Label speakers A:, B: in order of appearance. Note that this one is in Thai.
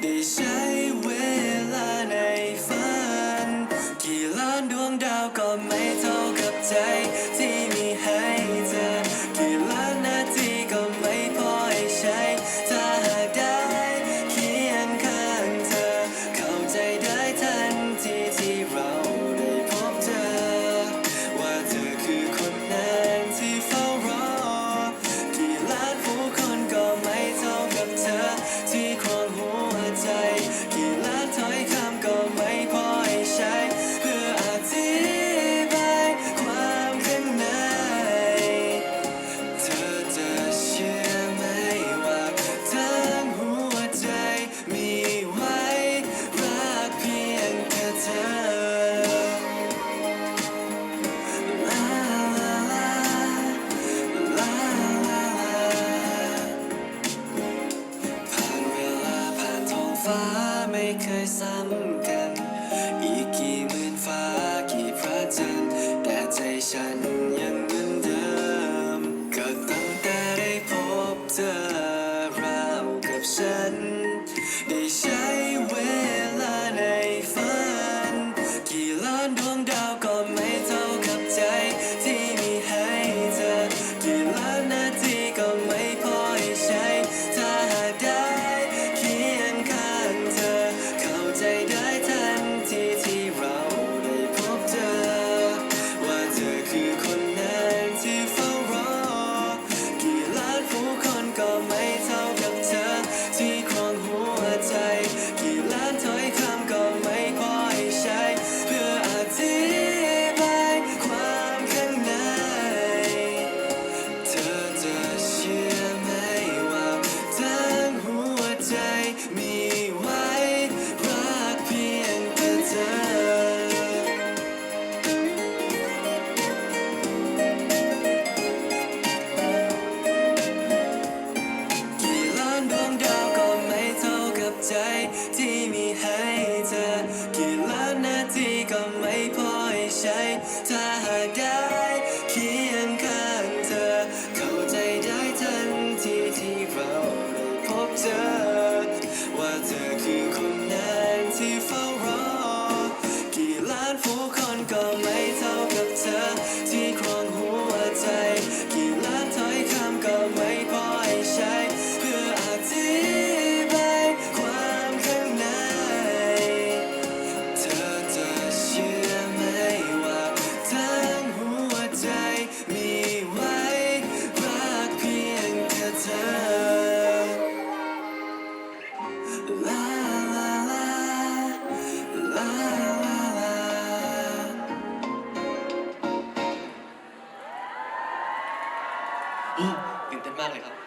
A: this เคยซ้ำกัน อีกกี่หมื่นฟ้ากี่พระจันทร์แต่ใจฉันยังเหมือนเดิม ก็ตั้งแต่ได้พบเธอราวกับฉัน ได้ใช้เวลาในฝัน กี่ล้านดวงดาวก็ไม่เท่ากับใจที่มีให้เธอ กี่ล้านนาทีก็ไม่ ที่มีให้เธอกี่ล้านนาทีก็ไม่พอให้ใช้ ตื่นเต้นมากเลยครับ